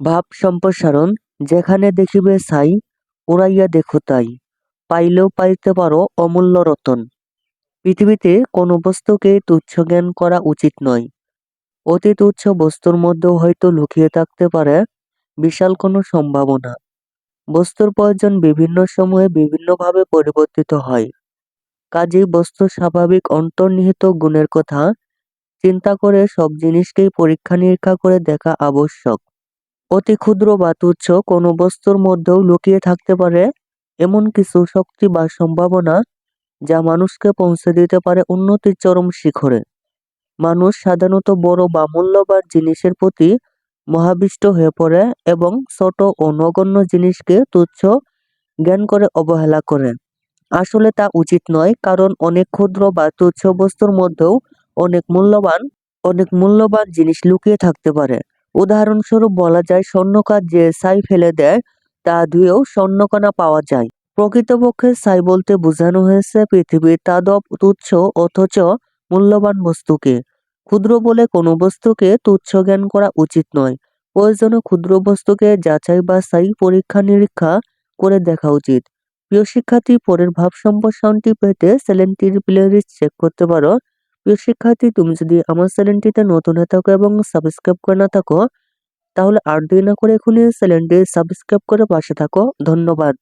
ভাব সম্প্রসারণ যেখানে দেখিবে ছাই, উড়াইয়া দেখো তাই। পাইলেও পাইতে পারো অমূল্য রতন। পৃথিবীতে কোনো বস্তুকে তুচ্ছ জ্ঞান করা উচিত নয়। অতি তুচ্ছ বস্তুর মধ্যেও হয়তো লুকিয়ে থাকতে পারে বিশাল কোনো সম্ভাবনা। বস্তুর প্রয়োজন বিভিন্ন সময়ে বিভিন্নভাবে পরিবর্তিত হয়। কাজেই বস্তুর স্বাভাবিক অন্তর্নিহিত গুণের কথা চিন্তা করে সব জিনিসকেই পরীক্ষা নিরীক্ষা করে দেখা আবশ্যক। অতি ক্ষুদ্র বা তুচ্ছ কোনো বস্তুর মধ্যেও লুকিয়ে থাকতে পারে এমন কিছু শক্তি বা সম্ভাবনা যা মানুষকে পৌঁছে দিতে পারে উন্নতির চরম শিখরে। মানুষ সাধারণত বড় বা মূল্যবান জিনিসের প্রতি মহাবিষ্ট হয়ে পড়ে এবং ছোট ও নগণ্য জিনিসকে তুচ্ছ জ্ঞান করে অবহেলা করে। আসলে তা উচিত নয়, কারণ অনেক ক্ষুদ্র বা তুচ্ছ বস্তুর মধ্যেও অনেক মূল্যবান অনেক মূল্যবান জিনিস লুকিয়ে থাকতে পারে। উদাহরণস্বরূপ বলা যায়, স্বর্ণকার যে ছাই ফেলে দেয়, তা ধুয়েও স্বর্ণকণা পাওয়া যায়। প্রকৃতপক্ষে ছাই বলতে বোঝানো হয়েছে পৃথিবীর তাদব তুচ্ছ অথচ মূল্যবান বস্তুকে। ক্ষুদ্র বলে কোনো বস্তুকে তুচ্ছ জ্ঞান করা উচিত নয়। প্রয়োজনে ক্ষুদ্র বস্তুকে যাচাই বা বাছাই পরীক্ষা নিরীক্ষা করে দেখা উচিত। প্রিয় শিক্ষার্থী, পরের ভাব সম্প্রসারণটি পেতে চ্যানেলটির প্লেলিস্ট চেক করতে পারো। প্রিয় শিক্ষার্থী, তুমি যদি আমার চ্যানেলটিতে নতুন হয়ে থাকো এবং সাবস্ক্রাইব করে না থাকো, তাহলে আর দেরি না করে এখনই চ্যানেলটি সাবস্ক্রাইব করে পাশে থাকো। ধন্যবাদ।